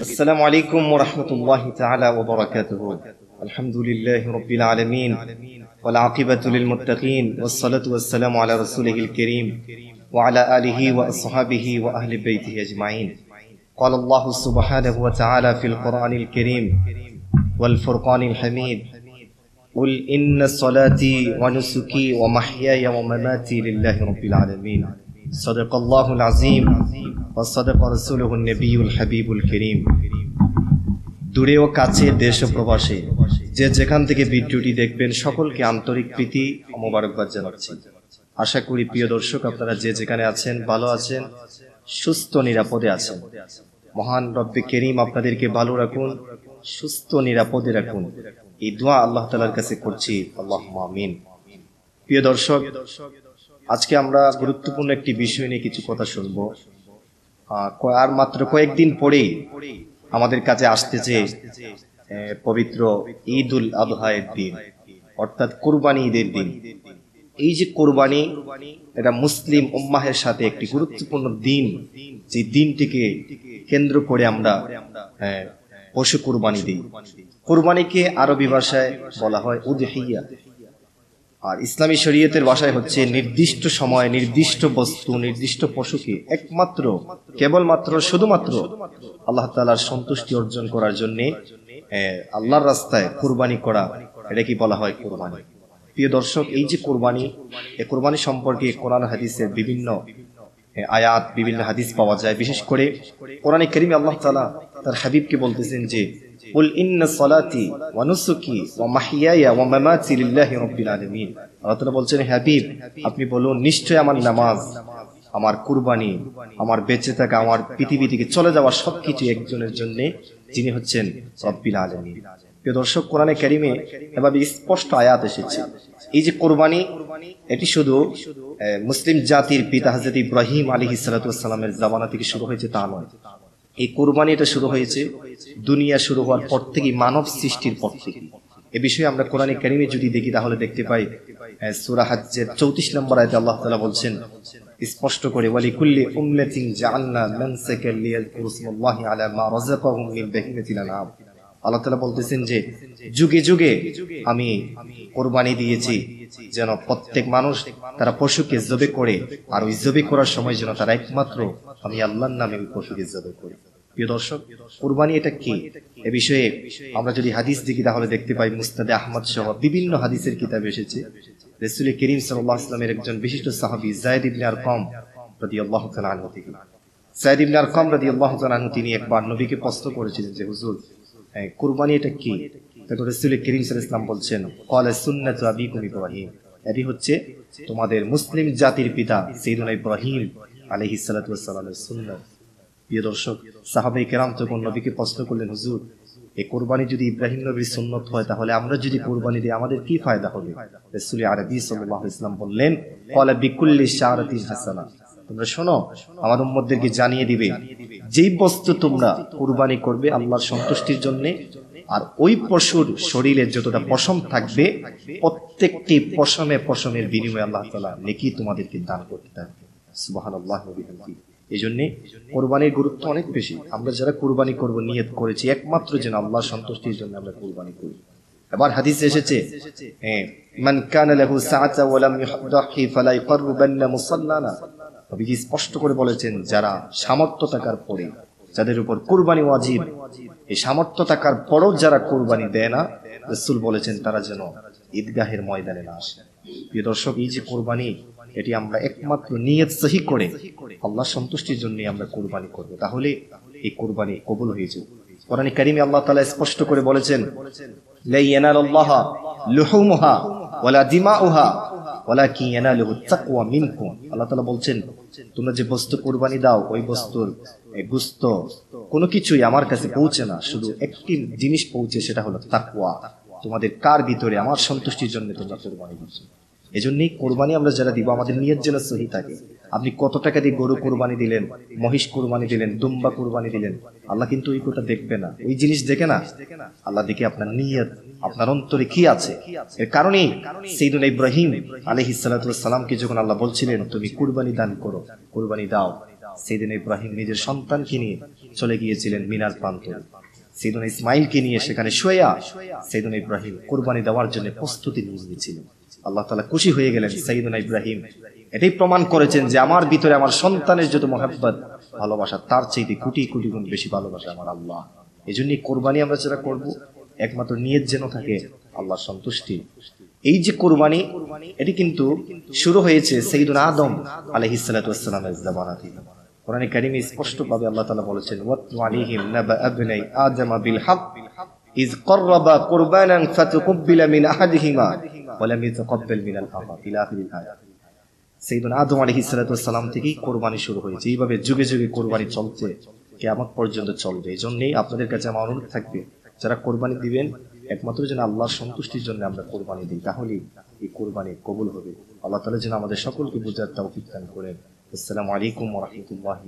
السلام عليكم ورحمة الله تعالى وبركاته. الحمد لله رب العالمين والعاقبة للمتقين والصلاة والسلام على رسوله الكريم وعلى آله وأصحابه وأهل بيته أجمعين. قال الله سبحانه وتعالى في القرآن الكريم والفرقان الحميد قل إن صلاتي ونسكي ومحياي ومماتي لله رب العالمين. صدق الله العظيم وصدق رسوله النبي الحبيب الكريم দূরে ও কাছে দেশ ও প্রবাসে যে যেখান থেকে ভিডিওটি দেখবেন সকলকে আন্তরিক প্রীতি ও মোবারকবাদ জানাচ্ছি আশা করি প্রিয় দর্শক আপনারা যে যেখানে আছেন ভালো আছেন সুস্থ নিরাপদে আছেন মহান রব্বে কেরিম আপনাদেরকে ভালো রাখুন সুস্থ নিরাপদে রাখুন এই দোয়া আল্লাহ তালার কাছে করছি আল্লাহ আমিন প্রিয় দর্শক আজকে আমরা গুরুত্বপূর্ণ একটি বিষয় নিয়ে কিছু কথা শুনব। আর মাত্র কয়েকদিন পরেই আমাদের কাছে আসতেছে পবিত্র ঈদ উল আদহায়ের দিন, অর্থাৎ কোরবানি ঈদের দিন। এই যে কোরবানি, এটা মুসলিম উম্মাহের সাথে একটি গুরুত্বপূর্ণ দিন, যে দিনটিকে কেন্দ্র করে আমরা পশু কোরবানি দিই। কোরবানিকে আরবি ভাষায় বলা হয় উদহিয়া। আর ইসলামী শরীয়তের বাসায় হচ্ছে নির্দিষ্ট সময়, নির্দিষ্ট বস্তু, নির্দিষ্ট পশুকে একমাত্র, কেবলমাত্র, শুধুমাত্র আল্লাহ তালার সন্তুষ্টি অর্জন করার জন্য আল্লাহর রাস্তায় কোরবানি করা, এটা কি বলা হয় কোরবানি? প্রিয় দর্শক, এই যে কোরবানি এই কোরবানি সম্পর্কে কোরআন হাদিসের বিভিন্ন আয়াত, বিভিন্ন হাদিস পাওয়া যায়। বিশেষ করে কোরআনে করিম আল্লাহ তালা তার হাবিবকে বলতেছেন যে قل ইন্না সালাতি ওয়া নুসুকি ওয়া মাহিয়ায়া ওয়া মামাতি আল্লাহ বলছেন হাবিব, আপনি বলুন নিশ্চয় আমার নামাজ, আমার কুরবানি, আমার বেঁচে থাকা, আমার পৃথিবী থেকে চলে যাওয়া সবকিছু একজনের জন্য যিনি হচ্ছেন রব্বিল আলমী প্রিয় দর্শক, কোরআনে ক্যারিমে এভাবে স্পষ্ট আয়াত এসেছে। এই যে কোরবানি, এটি শুধু মুসলিম জাতির পিতা হাজরত ইব্রাহিম আলী হিসালাতামের জামানা থেকে শুরু হয়েছে তা নয়। এই কোরবানিটা শুরু হয়েছে, দুনিয়া শুরু হওয়ার পর থেকে মানব সৃষ্টির পর থেকে। এ বিষয়ে আমরা কোরআন কারিমে যদি দেখি, তাহলে দেখতে পাই সুরা হাজ্জের চৌত্রিশ নম্বর আয়তে আল্লাহ তালা বলছেন, স্পষ্ট করে ওয়ালি কুল্লি উম্মাতিন জাআলনা মানসাকাল লিয়াযকুরু ইসমাল্লাহি আলা মা রাযাকাহুম মিন বাহিমাতিল আনআম। আল্লাহ তাআলা বলতেছেন যে, যুগে যুগে আমি কোরবানি দিয়েছি, যেন প্রত্যেক মানুষ তারা পশুকে জবে করে আর ওই জবে করার সময় যেন তারা একমাত্র আমি আল্লাহর নামে ওই পশুকে জবে করি। প্রিয় দর্শক, কোরবানি এটা কি? এ বিষয়ে আমরা যদি হাদিস দেখি, তাহলে দেখতে পাই মুস্তাদে আহমদ সহ বিভিন্ন হাদিসের কিতাবে এসেছে। করিম একজন বিশিষ্ট সাহাবি জায়দ ইবনে তাআলা আনহু থেকে। সাইদ ইবনে আরকম রাদিয়াল্লাহু তাআলা আনহু তিনি একবার নবীকে প্রশ্ন করেছিলেন যে, হুজুর কুরবানি এটা কি? রসুল করিম ইসলাম বলছেন ইব্রাহিম। এটি হচ্ছে তোমাদের মুসলিম জাতির পিতা সাইয়্যিদুনা ইব্রাহিম আলাইহিস সালাতু ওয়াস সালামের সুন্নাত। প্রিয় দর্শক, সাহাবাই কেরাম তখন নবীকে প্রশ্ন করলেন, হুজুর এই কোরবানি যদি ইব্রাহিম নবীর সুন্নত হয়, তাহলে আমরা যদি কোরবানি দিই, আমাদের কি ফায়দা হবে? রসুল আরবি সাল্লাহ ইসলাম বললেন কলা বিকুল্লি শাহরাতি হাসানা। তোমরা শোনো আমার উম্মদেরকে জানিয়ে দিবে যেই বস্তু তোমরা কোরবানি করবে আল্লাহর সন্তুষ্টির জন্য আর ওই পশুর শরীরে যতটা পশম থাকবে প্রত্যেকটি পশমে পশমের বিনিময়ে আল্লাহ তালা নেকি তোমাদেরকে দান করতে থাকবে। সুবাহ আল্লাহ এই জন্য কোরবানির গুরুত্ব অনেক বেশি। আমরা যারা কোরবানি করব নিয়ত করেছি একমাত্র যেন আল্লাহ সন্তুষ্টির জন্য আমরা কোরবানি করি। এবার হাদিস এসেছে হ্যাঁ, মান কানা লাহু সাআতা ওয়া লাম ইউদাহি ফালা ইকরবান্না মুসাল্লানা। নবীজি স্পষ্ট করে বলেছেন, যারা সামর্থ্য থাকার পরে, যাদের উপর কোরবানি ওয়াজিব, এই সামর্থ্য থাকার পরও যারা কোরবানি দেয় না, রসুল বলেছেন তারা যেন ঈদগাহের ময়দানে না আসে। প্রিয় দর্শক, এই যে কোরবানি, এটি আমরা একমাত্র নিয়ত সহি করে আল্লাহ সন্তুষ্টির জন্য আমরা কোরবানি করব। তাহলে এই কোরবানি কবুল হয়ে কোরআন কারিমে আল্লাহ তাআলা স্পষ্ট করে বলেছেন লা ইয়ানালাল্লাহ লুহুমুহা ওয়ালা দিমাউহা দাও, ওই বস্তুর গুস্ত কোনো কিছুই আমার কাছে পৌঁছে না। শুধু একটি জিনিস পৌঁছে, সেটা হলো তোমাদের কার ভিতরে আমার সন্তুষ্টির জন্য তোমরা কোরবানি এজন্যই কোরবানি আমরা যারা দিব, আমাদের নিয়ত জন্য সহি থাকে। আপনি কত টাকা দিয়ে গরু কোরবানি দিলেন, মহিষ কোরবানি দিলেন, দুম্বা কোরবানি দিলেন, আল্লাহ কিন্তু ওই কোটা দেখবে না। ওই জিনিস দেখে না, আল্লাহ দেখে আপনার নিয়ত, আপনার অন্তরে কি আছে? এর কারণে সেইদুল ইব্রাহিম আলহি সালামকে যখন আল্লাহ বলছিলেন, তুমি কুরবানি দান করো, কুরবানি দাও। সেদিন ইব্রাহিম নিজের সন্তানকে নিয়ে চলে গিয়েছিলেন মিনার প্রান্তরে সেদিন ইসমাইলকে নিয়ে সেখানে শোয়া সেদিন ইব্রাহিম কোরবানি দেওয়ার জন্য প্রস্তুতি নিয়ে নিয়েছিলেন আল্লাহ তালা খুশি হয়ে গেলেন সাইদুনা ইব্রাহিম। এটাই প্রমাণ করেছেন যে আমার ভিতরে আমার সন্তানের যত মহাব্বত, ভালোবাসা, তার চাইতে কুটি কুটি গুণ বেশি ভালোবাসা আমার আল্লাহ। এই জন্যই কোরবানি আমরা যেটা করব, একমাত্র নিয়ত যেন থাকে আল্লাহ সন্তুষ্টি। এই যে কোরবানি, এটি কিন্তু শুরু হয়েছে সঈদুল আদম আলহিসালামের জামানা থেকে কোরআনে কারিমে স্পষ্টভাবে আল্লাহ তালা বলেছেন ওয়াতু ইজ কররাবা কুরবানান সৈয়দনা আদম আলী সালাম থেকেই কোরবানি শুরু হয়েছে। এইভাবে যুগে যুগে কোরবানি চলছে কেমন পর্যন্ত চলবে। এই জন্যেই আপনাদের কাছে আমার অনুরোধ থাকবে, যারা কোরবানি দিবেন, একমাত্র যেন আল্লাহর সন্তুষ্টির জন্য আমরা কোরবানি দিই, তাহলেই এই কোরবানি কবুল হবে। আল্লাহ তালা যেন আমাদের সকলকে বুঝার তাও দান করেন। আসসালামু আলাইকুম রহমতুল্লাহ